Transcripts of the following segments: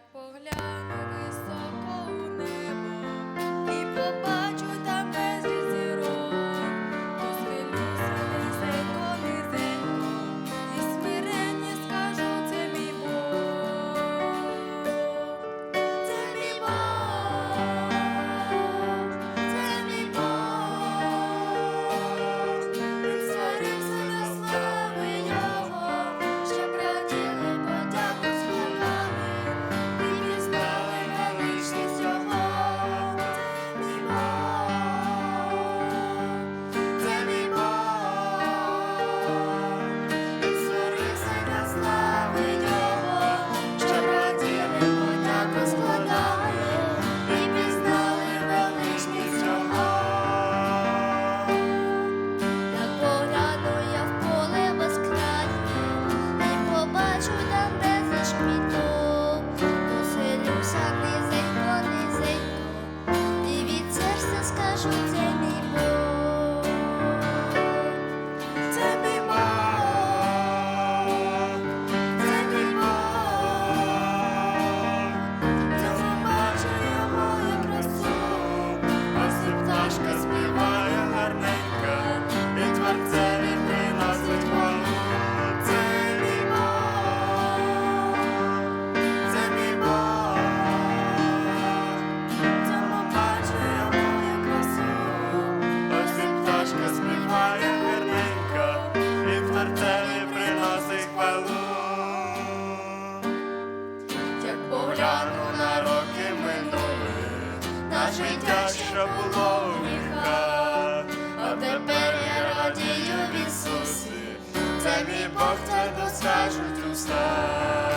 так поглянув. життя, що було у гріхах, а тепер я радію в Ісусі, це мій Бог тебе скажуть уста.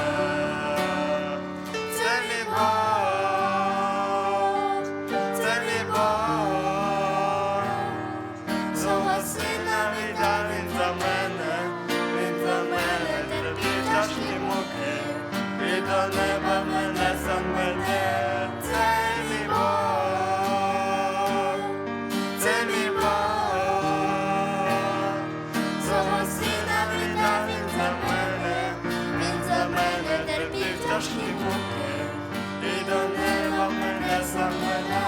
порожні муки, і до неба мене заведе.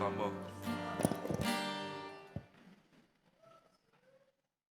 Амон.